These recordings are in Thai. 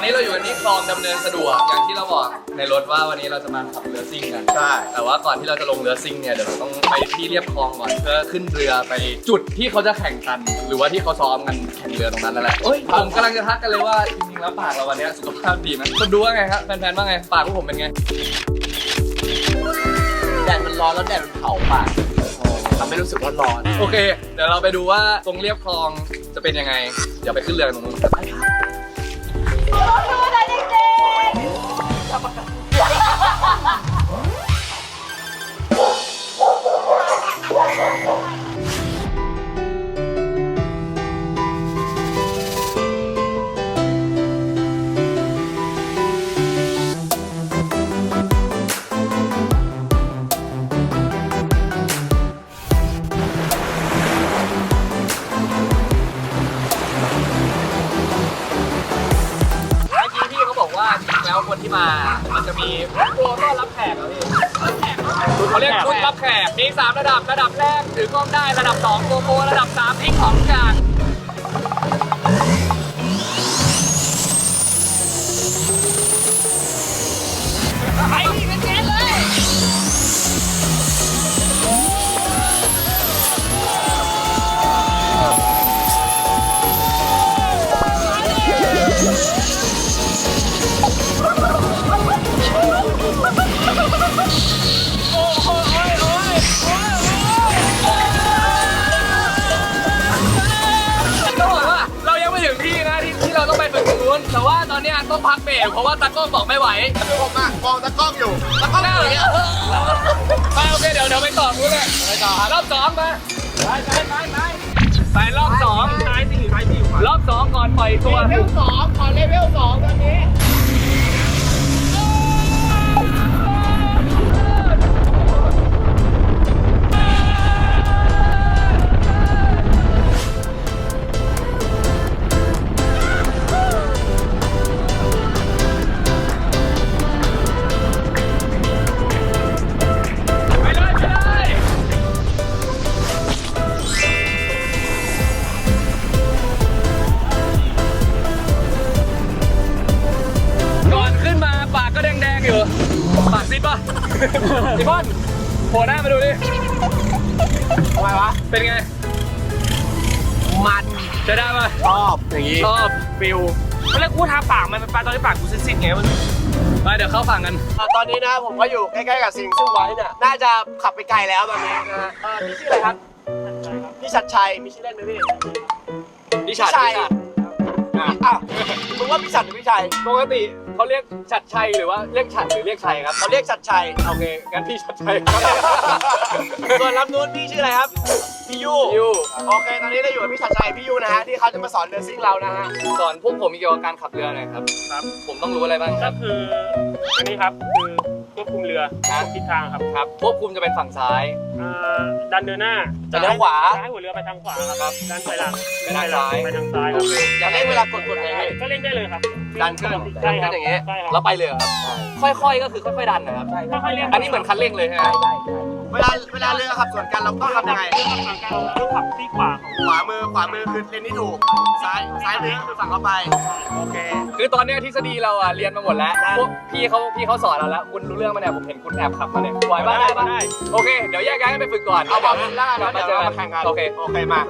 ตอนนี้เราอยู่กันที่คลองดำเนินสะดวกอย่างที่เราบอกในรถว่าวันนี้เราจะมาขับเรือซิ่งกัน ใช่ แต่ว่าก่อนที่เราจะลงเรือซิ่งเนี่ยเดี๋ยวเราต้องไปที่เรียบคลองก่อนเพื่อขึ้นเรือไปจุดที่เขาจะแข่งกัน หรือว่าที่เขาซ้อมกันแข่งเรือตรงนั้นนั่นแหละเอ้ยผมกำลังจะทักกันเลยว่าจริงๆแล้วปากเราวันนี้สุขภาพดีไหมคนดูว่าไงครับแฟนๆว่าไงปากพวกผมเป็นไงแดดมันร้อนแล้วแดดมันเผาปากทำให้รู้สึกว่าร้อน โอเค เดี๋ยวเราไปดูว่าตรงเรียบคลองจะเป็นยังไง เดี๋ยวไปขึ้นเรือกันตรงนู้น Oh, ระดับ3ทิ้งของ อนเนี้ยต้องพักเบรกเพราะว่าตากล้องบอกไม่ไหวคือผมอะมองตะกล้องอยู่ตะกล้องอยู่อย่างเงี้ยไปโอเคเดี๋ยวเดี๋ยวไปต่อนู้นเลยไปต่อรอบสองมาไปไปไปไปไปรอบสองซ้ายสี่ซ้ายสี่ขวารอบสองก่อนปล่อยตัวเลเวลสองขอเลเวลส ซิมอนโผล่หน้ามาดูดิทำไมวะ เป็นไง มันใช้ได้ป่ะชอบอย่างงี้ชอบฟิลตอนแรกกูทาปากมันเป็นปลาตอนนี้ปากกูซิดๆไงมันไปเดี๋ยวเข้าฝั่งกันอะตอนนี้นะผมก็อยู่ใกล้ๆกับซิงซึ่งไว้เนี่ยน่าจะขับไปไกลแล้วตอนนี้นะฮะเออพี่ชื่ออะไรครับพี่ชัดชัยมีชื่อเล่นไหมพี่พี่ชัดชัยพี่ชัดอะอ้าวมึงว่าพี่ชัดหรือพี่ชัยปกติ เขาเรียกชัดชัยหรือว่าเรียกฉัดหรือเรียกชัยครับเขาเรียกชัดชัยโอเคงั้นพี่ชัดชัยส่วนลำนู้นพี่ชื่ออะไรครับพี่ยูยูโอเคตอนนี้เราอยู่กับพี่ชัดชัยพี่ยูนะฮะที่เขาจะมาสอนเรือซิ่งเรานะฮะสอนพวกผมเกี่ยวกับการขับเรือหน่อยครับ ครับ ผมต้องรู้อะไรบ้างคก็รับคืออันนี้ครับคือ ควบคุมเรือควบคุมทิศทางครับครับควบคุมจะเป็นฝั่งซ้าย อ่าดันเดินหน้าจะเลี้ยวขวาจะให้หัวเรือไปทางขวาครับดันไปหลังไปทางซ้าย ไปทางซ้ายครับอย่าเล่นเวลากดกดเลยพี่ก็เล่นได้เลยครับดันขึ้นใช่ครับดันขึ้นอย่างงี้ใช่ครับแล้วไปเลยเหรอครับ ค่อยๆก็คือค่อยๆดันนะครับ ค่อยๆเล่นอันนี้เหมือนคันเร่งเลยใช่ไหม เวลาเวลาเรือขับสวนกันเราต้องทำยังไงเรื่องทางการเราต้องขับที่ขวาของขวามือขวามือคือเลนที่ถูก ซ้ายซ้ายมือคือฝั่งเข้าไป โอเค คือตอนเนี้ยทฤษฎีเราอะเรียนมาหมดแล้วพวกพี่เขาพี่เขาสอนเราแล้ว คุณรู้เรื่องมาเนี่ยผมเห็นคุณแอบขับมาเนี่ยไหวบ้างได้ปะโอเค เดี๋ยวแยกย้ายกันไปฝึกก่อนเอาบอกคุณแล้วกันกลัแล้บวมาเดี๋ยวเจอเรากันมาแข่งกัน โอเค โอเคมา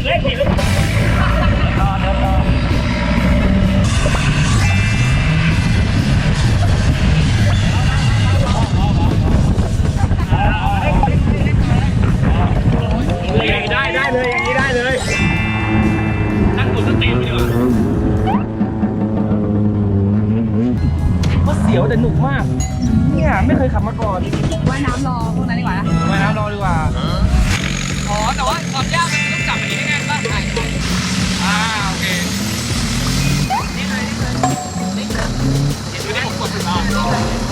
เสียวแต่หนุกมาก เนี่ยไม่เคยขับมาก่อนว่ายน้ำรอพวกนั้นดีกว่าว่ายน้ำรอดีกว่า อ๋อ แต่ว่าควบยากมัน 快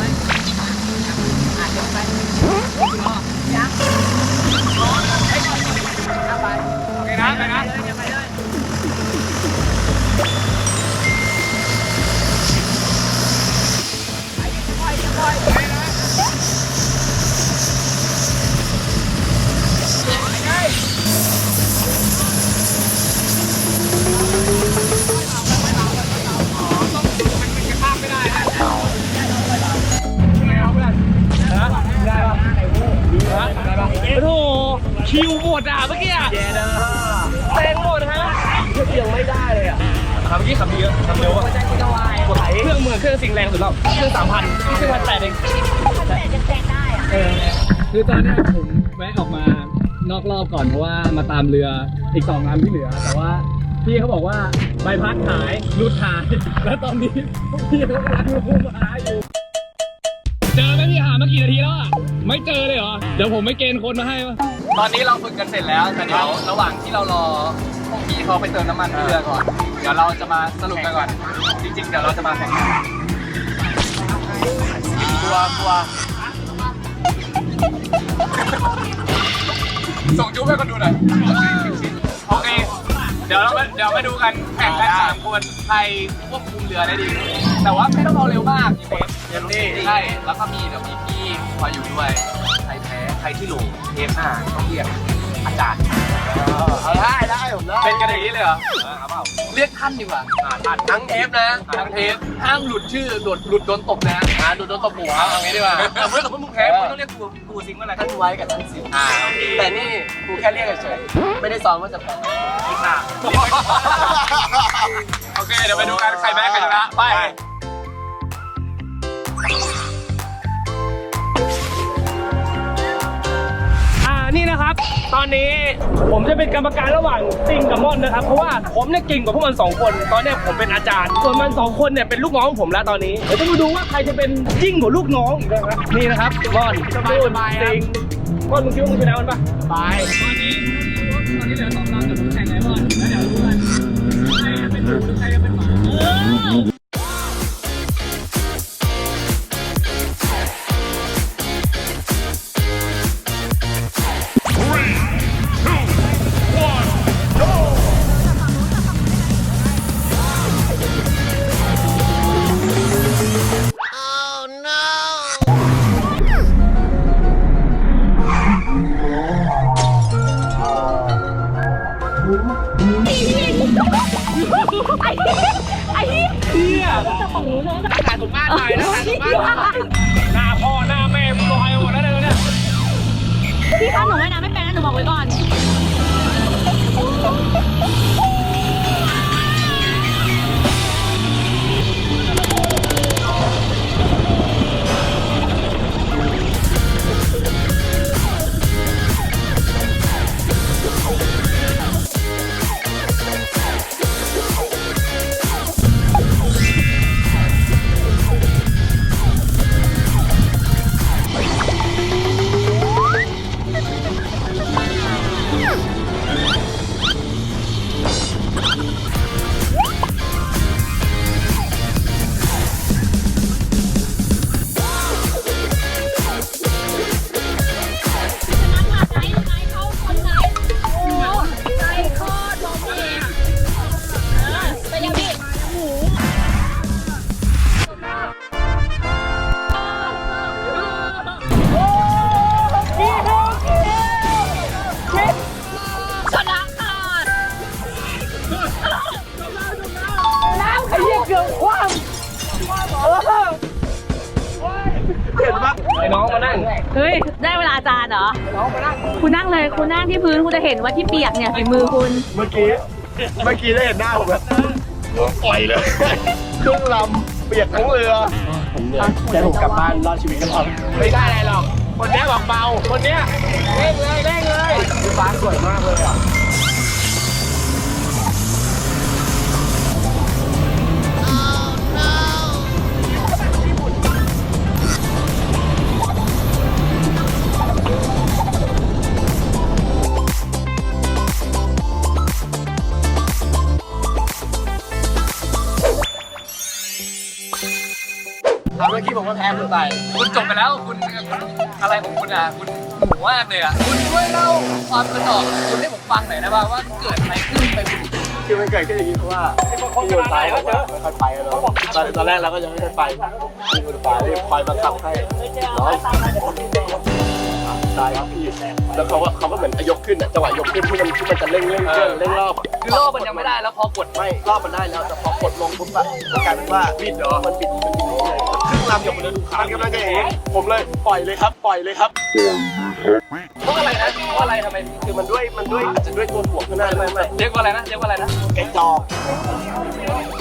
คิวหมดอะเมื่อกี้อะเจนะแซงหมดฮะเทียงไม่ได้เลยอะขับเมื่อกี้ขับดีเยอะขับเร็วอะใจกูจะวายกดเครื่องมือเครื่องสิ่งแรงสุดแล้วเครื่องสามพันเครื่องพันแปดเองพันแปดจะแซงได้อะคือตอนเนี้ยผมแวะออกมานอกรอบก่อนเพราะว่ามาตามเรืออีกสองลำที่เหลือ แต่ว่าพี่เขาบอกว่าใบพัดหายรูดหายแล้วตอนนี้พี่เขากำลังงมหาอยู่เจอไหมพี่หามากี่นาทีแล้วอะไม่เจอเลยเหรอเดี๋ยวผมไม่เกณฑ์คนมาให้วะ ตอนนี้เราฝึกกันเสร็จแล้วแต่เดี๋ยวระหว่างที่เรารอพวกพี่เขาไปเติมน้ำมันที่เรือก่อน เดี๋ยวเราจะมาสรุปกันก่อน จริงๆ เดี๋ยวเราจะมาแข่งกันกลัวกลัวส่งจุ๊บให้คนดูหน่อย โอเค เดี๋ยวเรามาเดี๋ยวมาดูกันแข่งกันสามคนใครควบคุมเรือได้ดี แต่ว่าไม่ต้องเอาเร็วมากพี่เบสเต็มที่ใช่ แล้วก็มีเดี๋ยวมีพี่คอยอยู่ด้วยใค รแพ้ใครที่หลงเทปหน้าต้องเรียกอาจารย์ เอาได้ได้ผมได้เป็นกันอย่างนี้เลยเหรอเอาเปล่าเรียกท่านดีกว่าอ่าท่านทั้งเทปนะทั้งเทปห้ามหลุดชื่อหลุดหลุดโดนตบนะอ่าหลุดโดนตบหัวเอางี้ดีกว่าแต่เมื่อสมมติมึงแพ้มึงต้องเรียกกูกูสิงเมื่อไหร่ท่านไว้กับท่านสิงอ่าโอเคแต่นี่กูแค่เรียกเฉยๆไม่ได้ซ้อมว่าจะแพ้ค่ะโอเคเดี๋ยวไปดูกันใครแพ้ใครชนะไป ตอนนี้ผมจะเป็นกรรมการระหว่างซิงกับม่อนนะครับ เพราะว่าผมเนี่ยเก่งกว่าพวกมันสองคน ตอนเนี้ยผมเป็นอาจารย์ ส่วนมันสองคนเนี่ยเป็นลูกน้องผมแล้วตอนนี้ เดี๋ยวจะมาดูว่าใครจะเป็นยิ่งกว่าลูกน้องอีกนะครับนี่นะครับม่อนนู่นซิงม่อนมึงคิดว่ามึงชนะมันปะไปตอนนี้ตอนนี้เหลือสองลำแต่ผมแข่งไอรอนแล้วเดี๋ยวรู้กันใครจะเป็นหมูหรือใครจะเป็นหมา พี่คะไม่เป็นนะหนูบอกไว้ก่อน เลยคุณนั่งที่พื้นคุณจะเห็นว่าที่เปียกเนี่ยฝีมือคุณ เมื่อกี้ เมื่อกี้ได้เห็นหน้าผมแบบปล่อยเลยเครื่องลำเปียกทั้งเรือ ผมเหนื่อยจะผมกลับบ้านรอดชีวิตกันพอไม่ได้อะไรหรอก คนเนี้ยบอกเบา คนเนี้ยเร่งเลยเร่งเลยคือฟ้าสวยมากเลยอะ พ้คุณไปคุณจบไปแล้วคุณคุณอะไรของคุณอะคุณหมูมากเลยอะคุณช่วยเล่าความกระจอกของคุณให้ผมฟังหน่อยได้ป่าวว่าเกิดอะไรขึ้นไปคุณ คือมันเกิดขึ้นอย่างนี้เพราะว่าพี่คนตายบอกว่าไม่ค่อยไปแล้วตอนตอนแรกเราก็ยังไม่ค่อยไปพี่คนตายรีบคอยมาขับให้น้องตายครับพี่แล้วเขาก็เขาก็เหมือนยกขึ้นอะจังหวะยกขึ้นที่มันที่มันจะเร่งเร่งเครื่องเร่งรอบคือรอบมันยังไม่ได้แล้วพอกดไม่รอบมันได้แล้วแต่พอกดลงปุ๊บอะมันกลายเป็นว่าบิดเหรอมันบิดมันบิดเลย ครึ่งลำยกมาเลยดูขามันกำลังจะอย่างนี้ผมเลยปล่อยเลยครับ ปล่อยเลยครับเพราะอะไรนะเพราะอะไรทำไมคือมันด้วยมันด้วยอาจจะด้วยตัวถ่วงข้างหน้าไม่ไม่เรียกว่าอะไรนะ เรียกว่าอะไรนะไก่จอก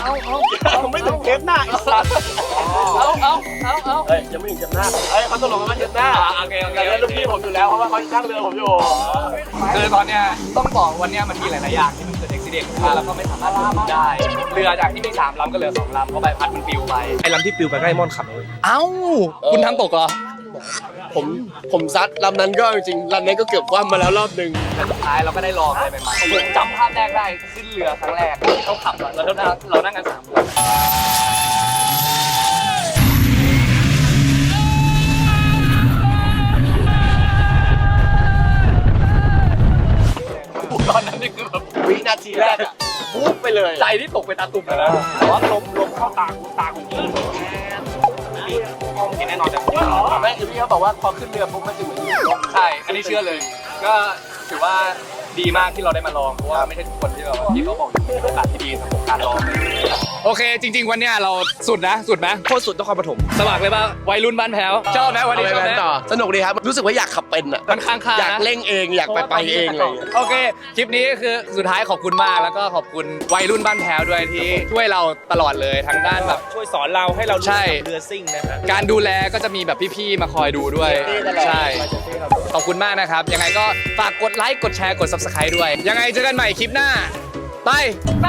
เอาเอาไม่ถึงเทปหน้าไอ้สัตว์เอาเอาเอาเอาเฮ้ยยังไม่ถึงเทปหน้าเฮ้ยเขาตกลงกันว่าเทปหน้าโอเคโอเคแต่เล่นลูกพี่ผมอยู่แล้วเพราะว่าเขาช่างเรือผมอยู่ คือตอนเนี้ยต้องบอกวันเนี้ยมันมีหลายๆอย่างที่มันเกิด อุบิเหตุขึ้นมาแล้วก็ไม่สามารถควบคุมได้ เรือจากที่มีสามลำก็เหลือสองลำเพราะใบพัดมันปลิวไป ไอ้ลำที่ปลิวไปใกล้มอนขับเลยเอ้า คุณทำตกเหรอ ผมผมซัดลำนั้นก็จริงๆลำนั้นก็เกือบคว่ำมาแล้วรอบหนึ่งแต่สุดท้ายเราก็ได้ลองอะไรใหม่ๆผมจำภาพแรกได้ขึ้นเรือครั้งแรกที่เขาขับอะแล้วเรานั่งเรานั่งกันสามคนตอนนั้นนี่คือแบบ วินาทีแรกอะปุ๊บไปเลยใจที่ตกไปตาตุ่มเลยนะแต่ว่าลมลมเข้าตากูตากูยิงนี่มองเห็นแน่นอนแต่แม่คือพี่เขาบอกว่าพอขึ้นเรือปุ๊บมันจะเหมือนอยู่บนรถใช่ อันนี้เชื่อเลย ก็ถือว่า ดีมากที่เราได้มาลองเพราะว่าไม่ใช่ทุกคนที่แบบว่าที่เขาบอกอยู่เป็นโอกาสที่ดีสำหรับการลองโอเค จริง ๆ วันเนี้ยเราสุดนะสุดไหมโคตรสุดนครปฐมสมัครเลยป่ะวัยรุ่นบ้านแพ้วชอบไหมวันนี้ชอบไหมต่อสนุกดีครับ รู้สึกว่าอยากขับเป็นอะมันค้างคาอยากนะเร่งเองอยากไปไปเองเลยโอเคคลิปนี้คือสุดท้ายขอบคุณมากแล้วก็ขอบคุณวัยรุ่นบ้านแพ้วด้วยที่ช่วยเราตลอดเลยทั้งด้านแบบช่วยสอนเราให้เรารู้ใช่จักเรือซิ่งนะฮะการดูแลก็จะมีแบบพี่ๆมาคอยดูด้วยใช่ขอบคุณมากนะครับยังไงก็ฝากกดไลค์กดแชร์กด subscribe Subscribe ด้วย ยังไงเจอกันใหม่คลิปหน้า ไป ไป